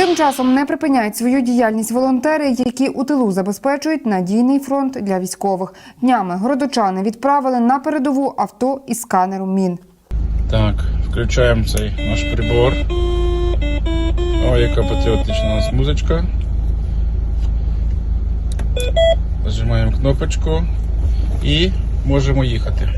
Тим часом не припиняють свою діяльність волонтери, які у тилу забезпечують надійний фронт для військових. Днями городочани відправили на передову авто із сканером мін. Так, включаємо цей наш прибор. О, яка патріотична у музичка. Нажимаємо кнопочку і можемо їхати.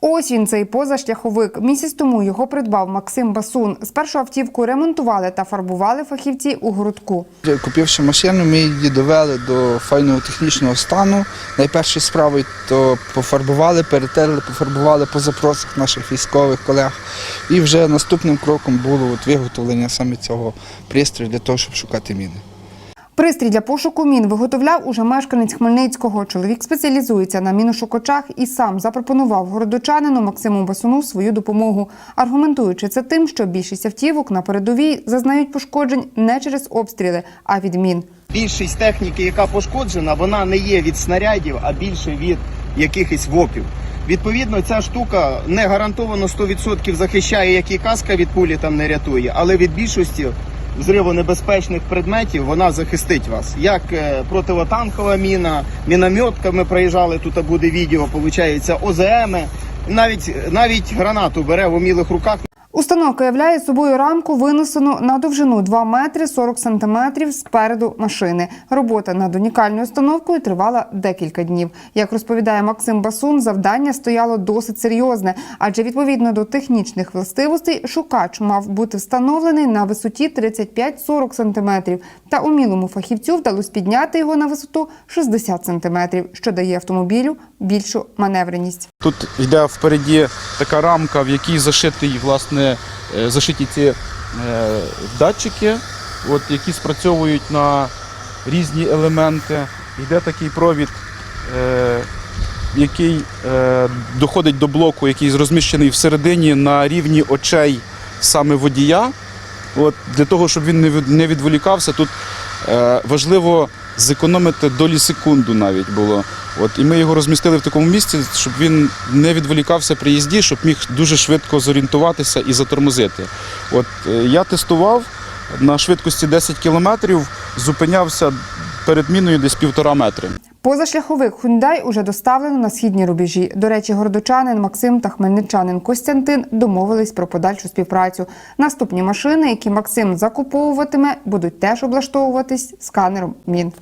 Ось він цей позашляховик. Місяць тому його придбав Максим Басун. Спершу автівку ремонтували та фарбували фахівці у городку. Купивши машину, ми її довели до файного технічного стану. Найпершою справою то пофарбували, перетерли, пофарбували по запросах наших військових колег. І вже наступним кроком було от виготовлення саме цього пристрою для того, щоб шукати міни. Пристрій для пошуку мін виготовляв уже мешканець Хмельницького. Чоловік спеціалізується на міношукачах і сам запропонував городочанину Максиму Басуну свою допомогу, аргументуючи це тим, що більшість автівок на передовій зазнають пошкоджень не через обстріли, а від мін. Більшість техніки, яка пошкоджена, вона не є від снарядів, а більше від якихось вопів. Відповідно, ця штука не гарантовано 100% захищає, як і каска від пулі там не рятує, але від більшості взривонебезпечних предметів вона захистить вас. Як е, противотанкова міна, мінометка, ми проїжджали, тут буде відео, виходить, ОЗМ, навіть, навіть гранату бере в умілих руках. Установка являє собою рамку, винесену на довжину 2 метри 40 сантиметрів спереду машини. Робота над унікальною установкою тривала декілька днів. Як розповідає Максим Басун, завдання стояло досить серйозне, адже відповідно до технічних властивостей шукач мав бути встановлений на висоті 35-40 сантиметрів. Та умілому фахівцю вдалося підняти його на висоту 60 сантиметрів, що дає автомобілю більшу маневреність. Тут йде впереді така рамка, в якій зашиті, власне, е, зашиті ці е, датчики, от, які спрацьовують на різні елементи. Йде такий провід, е, який доходить до блоку, який розміщений всередині на рівні очей саме водія. От, для того, щоб він не відволікався, тут важливо зекономити долі секунду навіть було. От, і ми його розмістили в такому місці, щоб він не відволікався при їзді, щоб міг дуже швидко зорієнтуватися і затормозити. От, е, я тестував на швидкості 10 кілометрів, зупинявся перед міною десь півтора метри. Позашляховик Hyundai уже доставлено на східні рубежі. До речі, городочанин Максим та хмельничанин Костянтин домовились про подальшу співпрацю. Наступні машини, які Максим закуповуватиме, будуть теж облаштовуватись сканером мін.